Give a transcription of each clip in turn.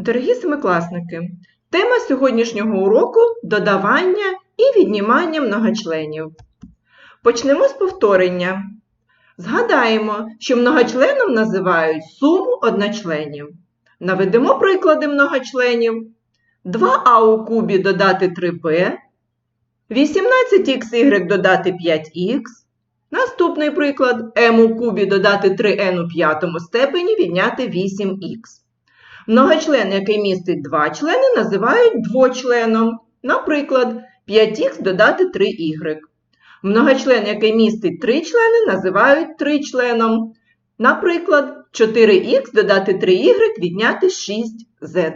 Дорогі семикласники, тема сьогоднішнього уроку додавання і віднімання многочленів. Почнемо з повторення. Згадаємо, що многочленом називають суму одночленів. Наведемо приклади многочленів. 2а у кубі додати 3b, 18xy додати 5х. Наступний приклад m у кубі додати 3n у п'ятому степені відняти 8х. Многочлен, який містить два члени, називають двочленом. Наприклад, 5х додати 3y. Многочлен, який містить три члени, називають тричленом. Наприклад, 4х додати 3y відняти 6z.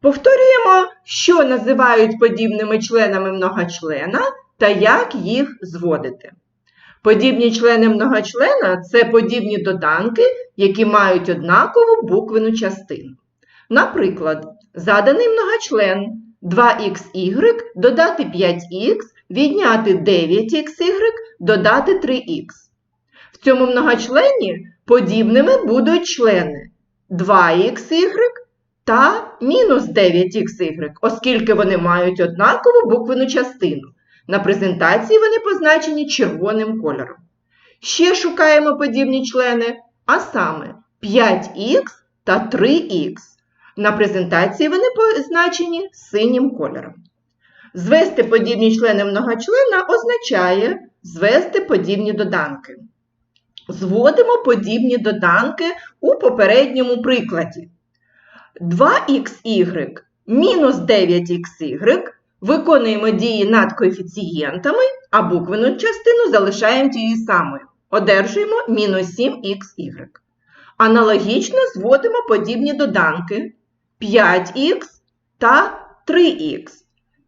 Повторюємо, що називають подібними членами многочлена та як їх зводити. Подібні члени многочлена це подібні доданки, які мають однакову буквену частину. Наприклад, заданий многочлен 2xy додати 5х, відняти 9xy, додати 3х. В цьому многочлені подібними будуть члени 2xy та мінус 9xy, оскільки вони мають однакову буквену частину. На презентації вони позначені червоним кольором. Ще шукаємо подібні члени, а саме 5х та 3х. На презентації вони позначені синім кольором. Звести подібні члени многочлена означає звести подібні доданки. Зводимо подібні доданки у попередньому прикладі. 2xy мінус 9xy Виконуємо дії над коефіцієнтами, а буквену частину залишаємо тією самою. Одержуємо мінус 7xy. Аналогічно зводимо подібні доданки 5х та 3х.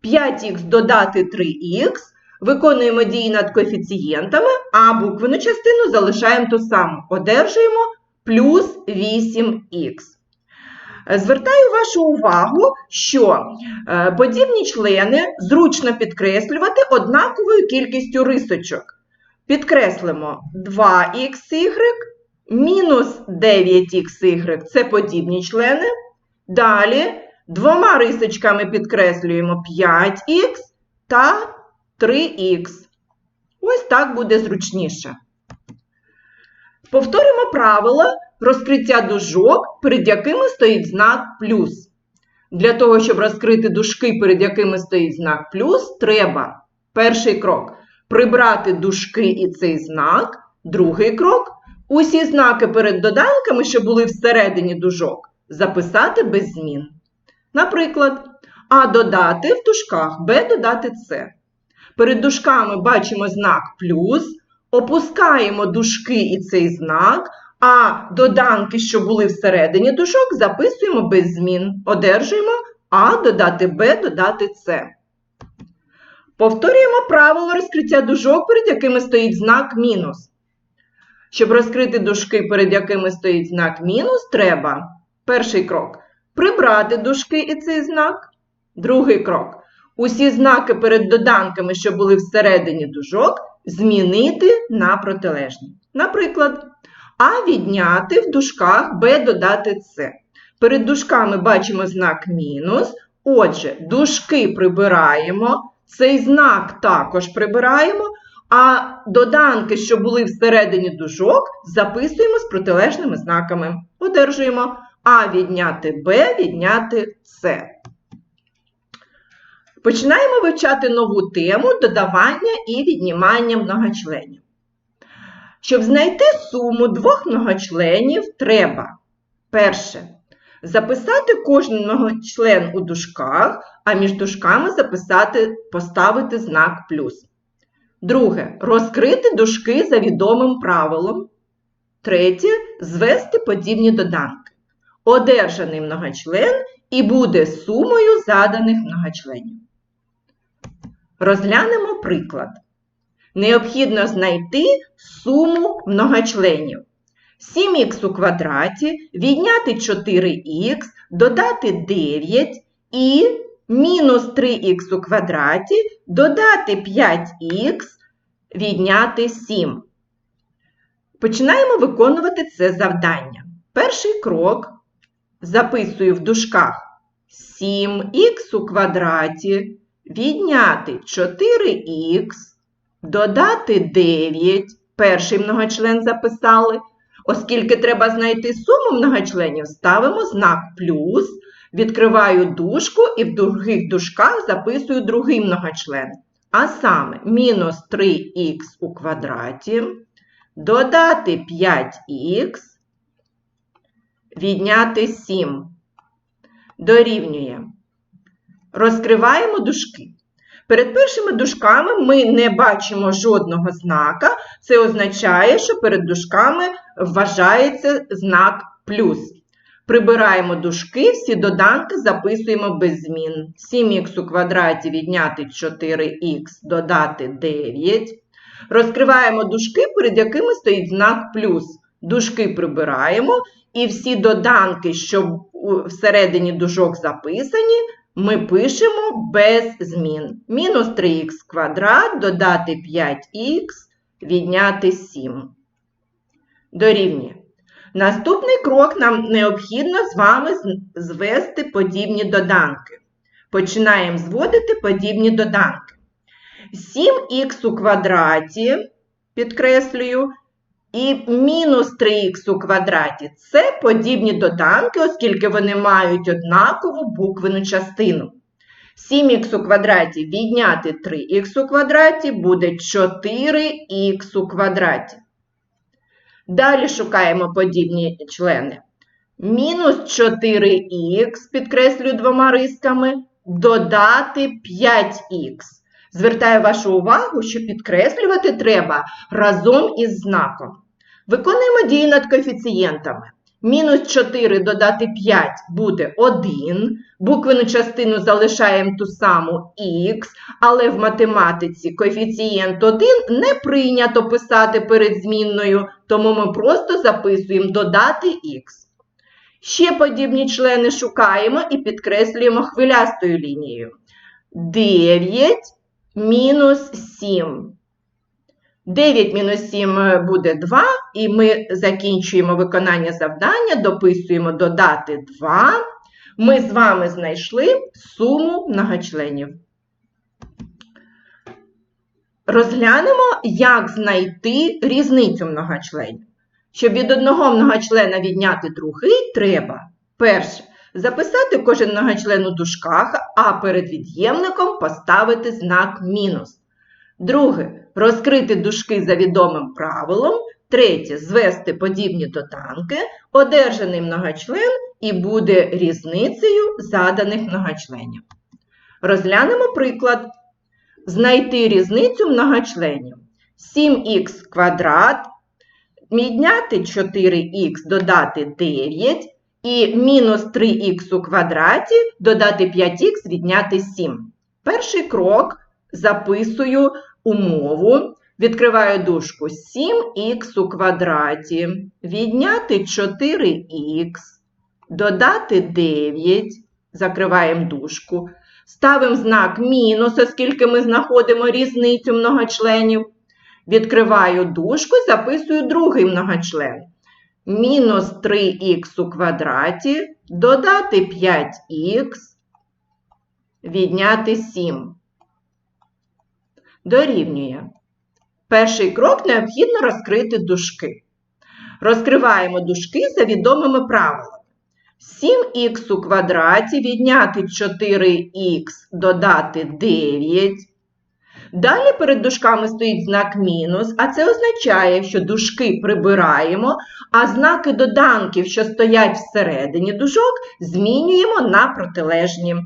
5х додати 3х, виконуємо дії над коефіцієнтами, а буквену частину залишаємо ту саму. Одержуємо плюс 8х. Звертаю вашу увагу, що е, подібні члени зручно підкреслювати однаковою кількістю рисочок. Підкреслимо 2xy, мінус 9xy це подібні члени. Далі двома рисочками підкреслюємо 5х та 3х. Ось так буде зручніше. Повторимо правило розкриття дужок, перед якими стоїть знак плюс. Для того, щоб розкрити дужки, перед якими стоїть знак плюс, треба перший крок прибрати дужки і цей знак. Другий крок усі знаки перед доданками, що були всередині дужок, записати без змін. Наприклад, А додати в дужках, Б додати С. Перед дужками бачимо знак плюс, опускаємо дужки і цей знак. А доданки, що були всередині дужок, записуємо без змін. Одержуємо А додати Б додати С. Повторюємо правило розкриття дужок, перед якими стоїть знак мінус. Щоб розкрити дужки, перед якими стоїть знак мінус, треба перший крок прибрати дужки і цей знак. Другий крок. Усі знаки перед доданками, що були всередині дужок, змінити на протилежні. Наприклад, а відняти в дужках Б додати С. Перед дужками бачимо знак мінус. Отже, дужки прибираємо, цей знак також прибираємо, а доданки, що були всередині дужок, записуємо з протилежними знаками. Одержуємо А відняти Б відняти С. Починаємо вивчати нову тему додавання і віднімання многочленів. Щоб знайти суму двох многочленів, треба перше. Записати кожен многочлен у дужках, а між дужками записати, поставити знак плюс. Друге. Розкрити дужки за відомим правилом. Третє. Звести подібні доданки. Одержаний многочлен і буде сумою заданих многочленів. Розглянемо приклад. Необхідно знайти суму многочленів. 7х у квадраті, відняти 4х, додати 9 і мінус 3х у квадраті, додати 5х, відняти 7. Починаємо виконувати це завдання. Перший крок записую в дужках 7х у квадраті відняти 4х, додати 9. Перший многочлен записали. Оскільки треба знайти суму многочленів, ставимо знак плюс, відкриваю дужку і в других дужках записую другий многочлен. А саме мінус 3х у квадраті, додати 5х, відняти 7. Дорівнює. Розкриваємо дужки. Перед першими дужками ми не бачимо жодного знака. Це означає, що перед дужками вважається знак плюс. Прибираємо дужки, всі доданки записуємо без змін. 7х у квадраті відняти 4х додати 9. Розкриваємо дужки, перед якими стоїть знак плюс. Дужки прибираємо, і всі доданки, що всередині дужок записані, ми пишемо без змін. Мінус 3х квадрат додати 5х, відняти 7. Дорівнює. Наступний крок нам необхідно з вами звести подібні доданки. Починаємо зводити подібні доданки. 7х у квадраті, підкреслюю, і мінус 3х у квадраті це подібні доданки, оскільки вони мають однакову буквену частину. 7х у квадраті відняти 3х у квадраті буде 4х у квадраті. Далі шукаємо подібні члени. Мінус 4х, підкреслюю двома рисками, додати 5х. Звертаю вашу увагу, що підкреслювати треба разом із знаком. Виконуємо дії над коефіцієнтами. Мінус 4 додати 5 буде 1. Буквену частину залишаємо ту саму х, але в математиці коефіцієнт 1 не прийнято писати перед змінною, тому ми просто записуємо додати х. Ще подібні члени шукаємо і підкреслюємо хвилястою лінією. 9 мінус 7. 9 мінус 7 е, буде 2, і ми закінчуємо виконання завдання, дописуємо додати 2. Ми з вами знайшли суму многочленів. Розглянемо, як знайти різницю многочленів. Щоб від одного многочлена відняти другий, треба перше. Записати кожен многочлен у дужках, а перед від'ємником поставити знак мінус. Друге розкрити дужки за відомим правилом. Третє звести подібні доданки, одержаний многочлен і буде різницею заданих многочленів. Розглянемо приклад. Знайти різницю многочленів. 7х квадрат, відняти 4х додати 9 і мінус 3х у квадраті додати 5х відняти 7. Перший крок записую умову. Відкриваю дужку 7х у квадраті, відняти 4х, додати 9, закриваємо дужку. Ставимо знак мінус, оскільки ми знаходимо різницю многочленів. Відкриваю дужку і записую другий многочлен. Мінус 3х у квадраті, додати 5х, відняти 7 дорівнює. Перший крок необхідно розкрити дужки. Розкриваємо дужки за відомими правилами. 7х у квадраті відняти 4х додати 9. Далі перед дужками стоїть знак мінус, а це означає, що дужки прибираємо, а знаки доданків, що стоять всередині дужок, змінюємо на протилежні.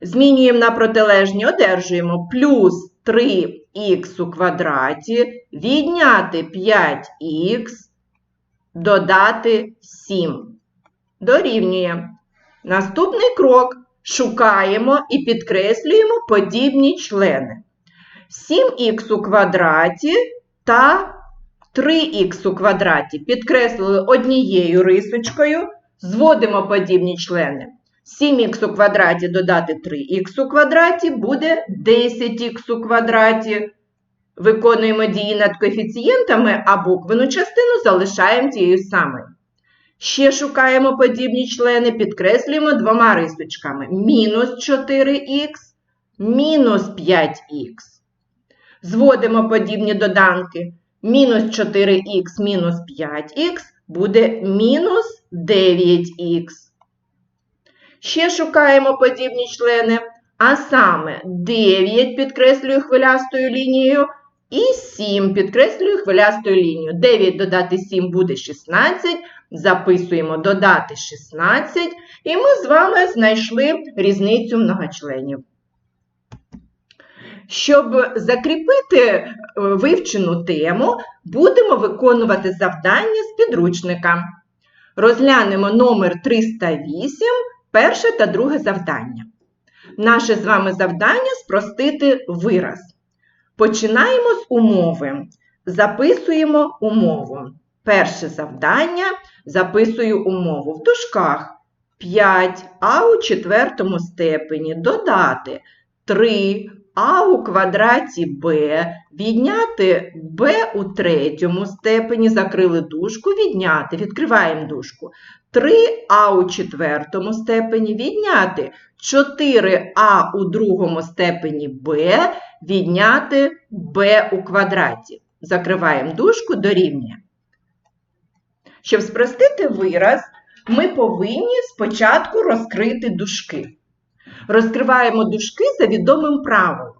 Змінюємо на протилежні, одержуємо плюс 3х у квадраті, відняти 5х, додати 7. Дорівнює. Наступний крок шукаємо і підкреслюємо подібні члени. 7х у квадраті та 3х у квадраті підкреслили однією рисочкою, зводимо подібні члени. 7х у квадраті додати 3х у квадраті буде 10х у квадраті. Виконуємо дії над коефіцієнтами, а буквену частину залишаємо тією самою. Ще шукаємо подібні члени, підкреслюємо двома рисочками. Мінус 4х, мінус 5х. Зводимо подібні доданки. Мінус 4х мінус 5х буде мінус 9х. Ще шукаємо подібні члени, а саме 9 підкреслюю хвилястою лінією і 7 підкреслюю хвилястою лінією. 9 додати 7 буде 16. Записуємо додати 16, і ми з вами знайшли різницю многочленів. Щоб закріпити е, вивчену тему, будемо виконувати завдання з підручника. Розглянемо номер 308, перше та друге завдання. Наше з вами завдання спростити вираз. Починаємо з умови. Записуємо умову. Перше завдання записую умову в дужках 5а у четвертому степені додати 3 а у квадраті b, відняти b у третьому степені, закрили дужку, відняти, відкриваємо дужку. 3а у четвертому степені, відняти 4а у другому степені b, відняти b у квадраті. Закриваємо дужку, дорівнює. Щоб спростити вираз, ми повинні спочатку розкрити дужки. Розкриваємо дужки за відомим правилом.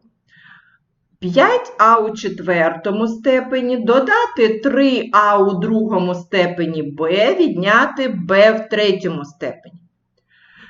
5а у четвертому степені, додати 3а у другому степені b, відняти b в третьому степені.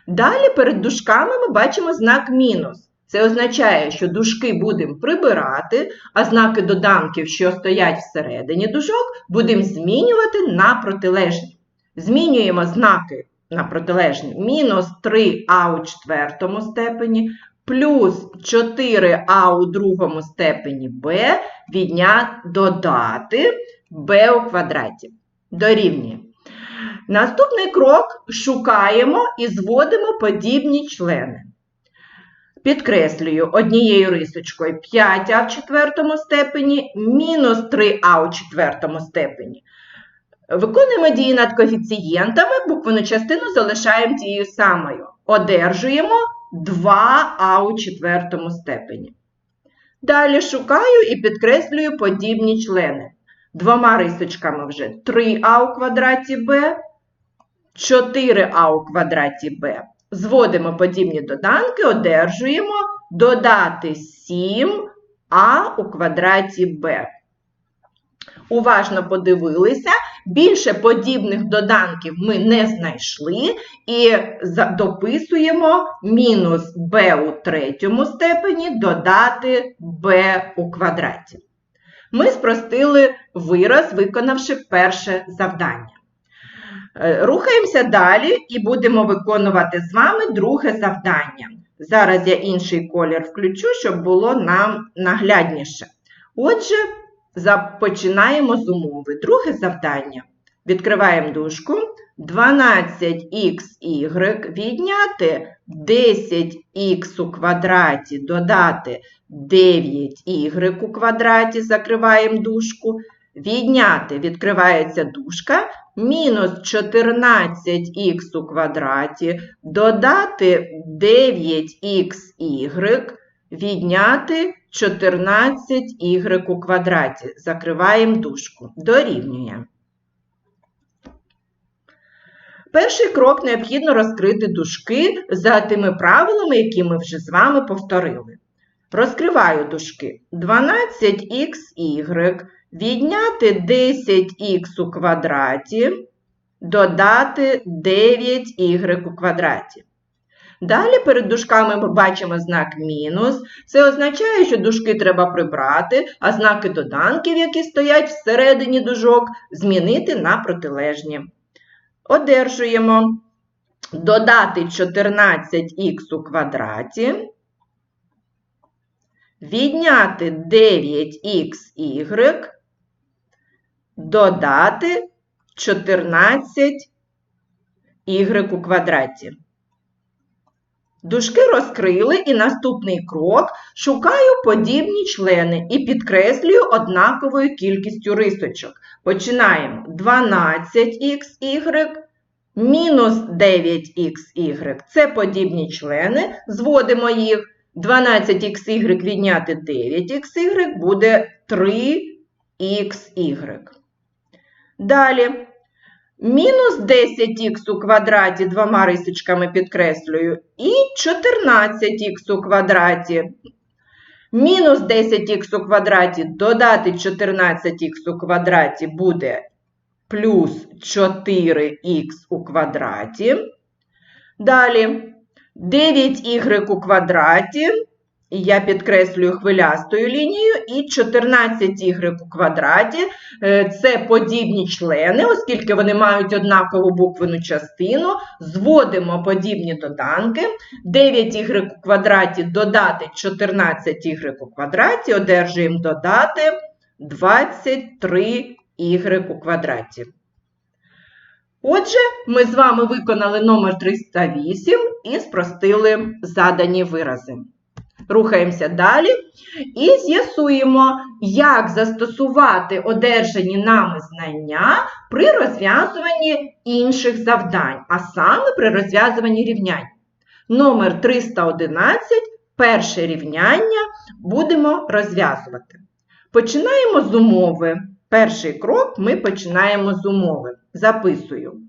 Далі перед дужками ми бачимо знак мінус. Це означає, що дужки будемо прибирати, а знаки доданків, що стоять всередині дужок, будемо змінювати на протилежні. Змінюємо знаки на протилежні. Мінус 3а у четвертому степені, плюс 4а у другому степені b, відня додати b у квадраті. Дорівнює. Наступний крок шукаємо і зводимо подібні члени. Підкреслюю однією рисочкою 5а в четвертому степені, мінус 3а у четвертому степені. Виконуємо дії над коефіцієнтами, буквену частину залишаємо тією самою. Одержуємо 2а у четвертому степені. Далі шукаю і підкреслюю подібні члени. Двома рисочками вже 3а у квадраті b, 4а у квадраті b. Зводимо подібні доданки, одержуємо додати 7а у квадраті b. Уважно подивилися, більше подібних доданків ми не знайшли і дописуємо мінус b у третьому степені додати b у квадраті. Ми спростили вираз, виконавши перше завдання. Е, рухаємося далі і будемо виконувати з вами друге завдання. Зараз я інший колір включу, щоб було нам наглядніше. Отже, починаємо з умови. Друге завдання. Відкриваємо дужку. 12х відняти 10х у квадраті, додати 9y у квадраті, закриваємо дужку. Відняти відкривається дужка, мінус 14х у квадраті, додати 9xy, відняти 14y у квадраті. Закриваємо дужку. Дорівнює. Перший крок необхідно розкрити дужки за тими правилами, які ми вже з вами повторили. Розкриваю дужки 12xy відняти 10х у квадраті, додати 9y у квадраті. Далі перед дужками ми бачимо знак мінус. Це означає, що дужки треба прибрати, а знаки доданків, які стоять всередині дужок, змінити на протилежні. Одержуємо додати 14х у квадраті, відняти 9xy, додати 14y у квадраті. Дужки розкрили і наступний крок шукаю подібні члени і підкреслюю однаковою кількістю рисочок. Починаємо 12xy, мінус 9xy. Це подібні члени. Зводимо їх. 12xy відняти 9xy буде 3xy. Далі. Мінус 10х у квадраті двома рисочками підкреслюю, і 14х у квадраті. Мінус 10х у квадраті додати 14х у квадраті буде плюс 4х у квадраті. Далі 9y у квадраті, і я підкреслюю хвилястою лінією, і 14y у квадраті е, це подібні члени, оскільки вони мають однакову буквену частину, зводимо подібні доданки. 9y у квадраті додати 14y у квадраті, одержуємо додати 23y у квадраті. Отже, ми з вами виконали номер 308 і спростили задані вирази. Рухаємося далі і з'ясуємо, як застосувати одержані нами знання при розв'язуванні інших завдань, а саме при розв'язуванні рівнянь. Номер 311, перше рівняння будемо розв'язувати. Починаємо з умови. Перший крок ми починаємо з умови. Записую.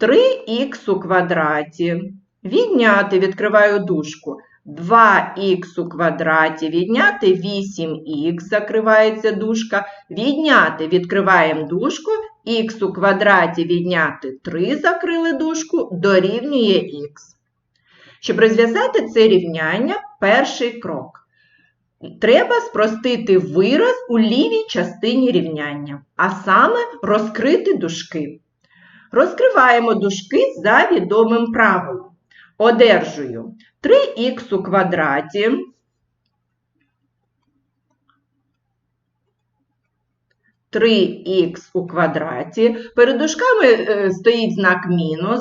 3х у квадраті. Відняти, відкриваю дужку. 2х у квадраті, відняти 8х, закривається дужка. Відняти, відкриваємо дужку, х у квадраті відняти 3, закрили дужку, дорівнює х. Щоб розв'язати це рівняння, перший крок. Треба спростити вираз у лівій частині рівняння, а саме розкрити дужки. Розкриваємо дужки за відомим правилом. Одержую 3х у квадраті. Три х у квадраті. Перед дужками е, стоїть знак мінус.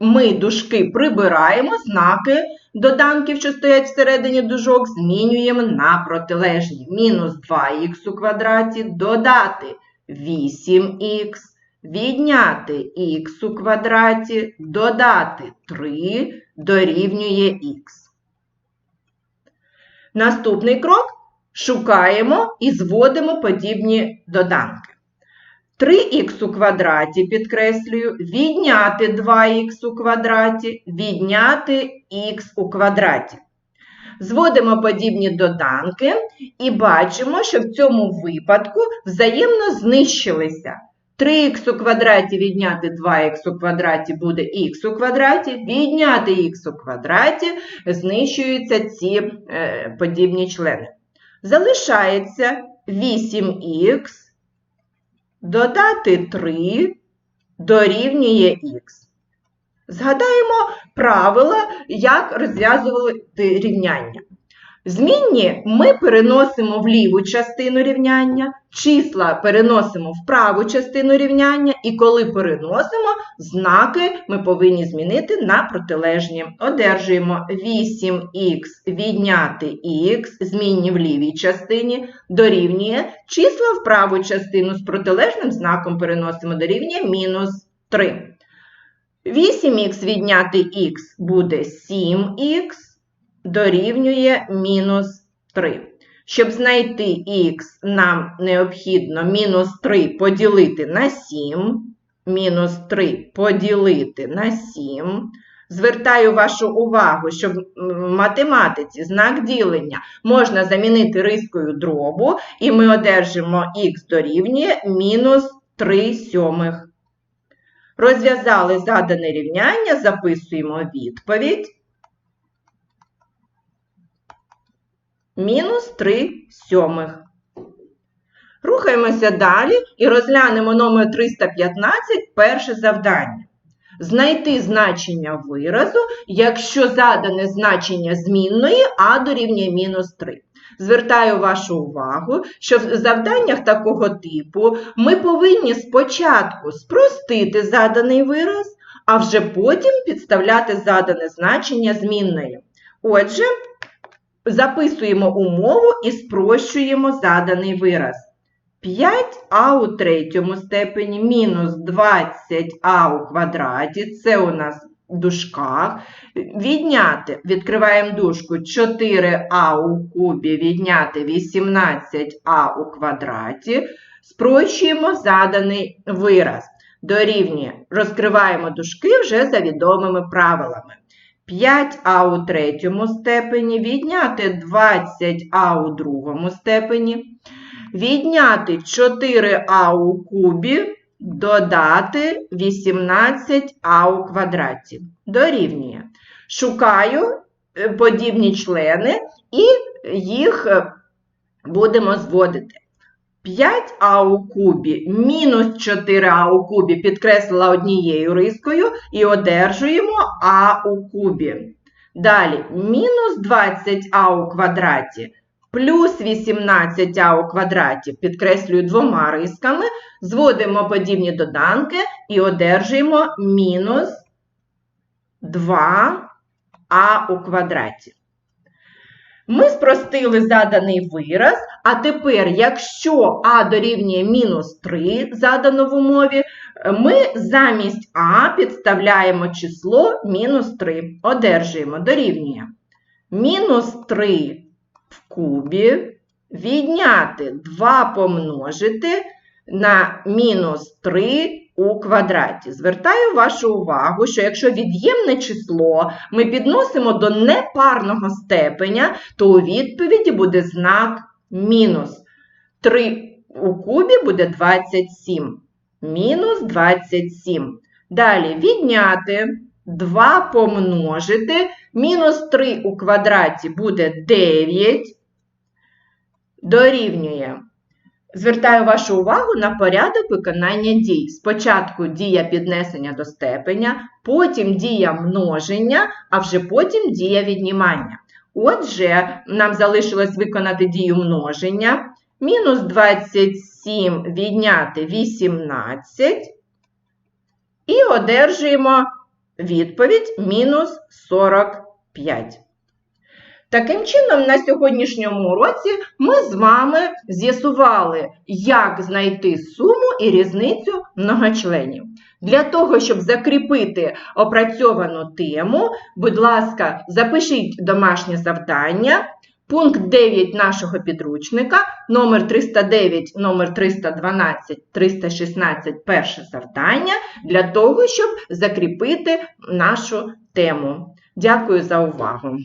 Ми дужки прибираємо, знаки доданків, що стоять всередині дужок, змінюємо на протилежні. Мінус 2х у квадраті, додати 8х, відняти х у квадраті, додати 3 дорівнює х. Наступний крок шукаємо і зводимо подібні доданки. 3х у квадраті підкреслюю, відняти 2х у квадраті, відняти х у квадраті. Зводимо подібні доданки і бачимо, що в цьому випадку взаємно знищилися. 3х у квадраті відняти 2х у квадраті буде х у квадраті, відняти х у квадраті знищуються ці е, подібні члени. Залишається 8х додати 3 дорівнює х. Згадаємо правила, як розв'язувати рівняння. Змінні ми переносимо в ліву частину рівняння, числа переносимо в праву частину рівняння, і коли переносимо, знаки ми повинні змінити на протилежні. Одержуємо 8х відняти х, змінні в лівій частині, дорівнює числа в праву частину з протилежним знаком переносимо дорівнює мінус 3. 8х відняти х буде 7х дорівнює мінус 3. Щоб знайти х, нам необхідно мінус 3 поділити на 7. Мінус 3 поділити на 7. Звертаю вашу увагу, що в математиці знак ділення можна замінити рискою дробу, і ми одержимо х дорівнює мінус 3 сьомих. Розв'язали задане рівняння, записуємо відповідь. Мінус 3 сьомих. Рухаємося далі і розглянемо номер 315 перше завдання. Знайти значення виразу, якщо задане значення змінної а дорівнює мінус 3. Звертаю вашу увагу, що в завданнях такого типу ми повинні спочатку спростити заданий вираз, а вже потім підставляти задане значення змінною. Отже, Записуємо умову і спрощуємо заданий вираз. 5а у третьому степені мінус 20а у квадраті, це у нас в дужках. Відняти, відкриваємо дужку, 4а у кубі, відняти 18а у квадраті. Спрощуємо заданий вираз. Дорівнює. Розкриваємо дужки вже за відомими правилами. 5а у третьому степені, відняти 20а у другому степені, відняти 4а у кубі, додати 18а у квадраті. Дорівнює. Шукаю е, подібні члени і їх е, будемо зводити. 5а у кубі мінус 4а у кубі підкреслила однією рискою і одержуємо а у кубі. Далі мінус 20а у квадраті плюс 18а у квадраті підкреслюю двома рисками, зводимо подібні доданки і одержуємо мінус 2а у квадраті. Ми спростили заданий вираз, а тепер, якщо а дорівнює мінус 3 задано в умові, ми замість а підставляємо число мінус 3. Одержуємо, дорівнює. Мінус 3 в кубі відняти 2 помножити на мінус 3 у квадраті. Звертаю вашу увагу, що якщо від'ємне число ми підносимо до непарного степеня, то у відповіді буде знак мінус. 3 у кубі буде 27. Мінус 27. Далі відняти 2 помножити. Мінус 3 у квадраті буде 9. Дорівнює. Звертаю вашу увагу на порядок виконання дій. Спочатку дія піднесення до степеня, потім дія множення, а вже потім дія віднімання. Отже, нам залишилось виконати дію множення. Мінус 27 відняти 18. І одержуємо відповідь мінус 45. Таким чином, на сьогоднішньому уроці ми з вами з'ясували, як знайти суму і різницю многочленів. Для того, щоб закріпити опрацьовану тему, будь ласка, запишіть домашнє завдання. Пункт 9 нашого підручника, номер 309, номер 312, 316, перше завдання, для того, щоб закріпити нашу тему. Дякую за увагу!